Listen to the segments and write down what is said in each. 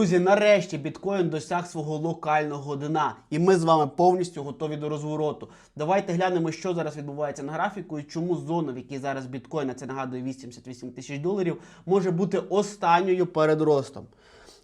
Друзі, нарешті біткоін досяг свого локального дна, і ми з вами повністю готові до розвороту. Давайте глянемо, що зараз відбувається на графіку і чому зона, в якій зараз біткоін, це нагадує 88 тисяч доларів, може бути останньою перед ростом.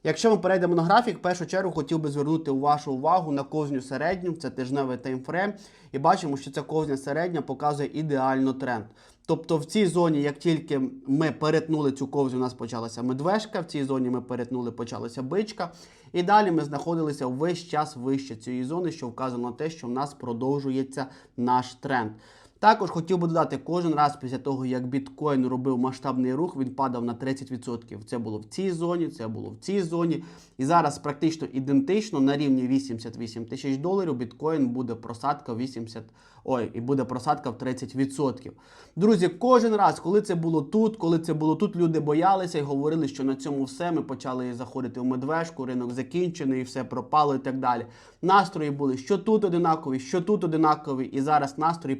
Якщо ми перейдемо на графік, в першу чергу хотів би звернути вашу увагу на ковзню середню, це тижневий таймфрейм, і бачимо, що ця ковзня середня показує ідеально тренд. Тобто в цій зоні, як тільки ми перетнули цю ковзу, у нас почалася медвежка, в цій зоні ми перетнули, почалася бичка. І далі ми знаходилися весь час вище цієї зони, що вказано на те, що в нас продовжується наш тренд. Також хотів би додати, кожен раз після того, як біткоін робив масштабний рух, він падав на 30%. Це було в цій зоні, це було в цій зоні. І зараз практично ідентично на рівні 88 тисяч доларів біткоін буде просадка 80, ой, і буде просадка в 30%. Друзі, кожен раз, коли це було тут, коли це було тут, люди боялися і говорили, що на цьому все. Ми почали заходити в медвежку, ринок закінчений, і все пропало і так далі. Настрої були, що тут одинакові, що тут одинакові, і зараз настрої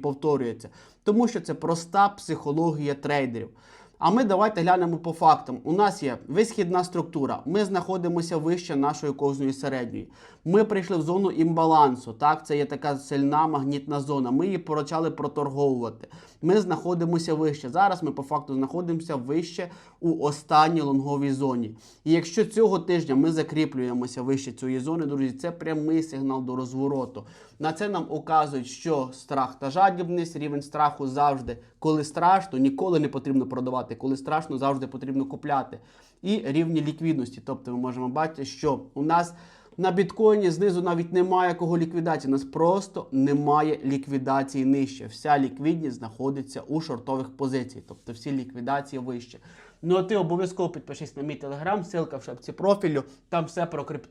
повторюються, тому що це проста психологія трейдерів. А ми давайте глянемо по фактам. У нас є висхідна структура. Ми знаходимося вище нашої ковзної середньої. Ми прийшли в зону імбалансу. Так, це є така сильна магнітна зона. Ми її почали проторговувати. Ми знаходимося вище. Зараз ми по факту знаходимося вище у останній лонговій зоні. І якщо цього тижня ми закріплюємося вище цієї зони, друзі, це прямий сигнал до розвороту. На це нам указують, що страх та жадібність, рівень страху завжди, коли страшно, ніколи не потрібно продавати. Коли страшно, завжди потрібно купляти. І рівні ліквідності. Тобто ми можемо бачити, що у нас на біткоїні знизу навіть немає кого ліквідації. У нас просто немає ліквідації нижче. Вся ліквідність знаходиться у шортових позиціях, тобто всі ліквідації вище. Ну а ти обов'язково підпишись на мій телеграм, ссылка в шапці профілю, там все про крипту.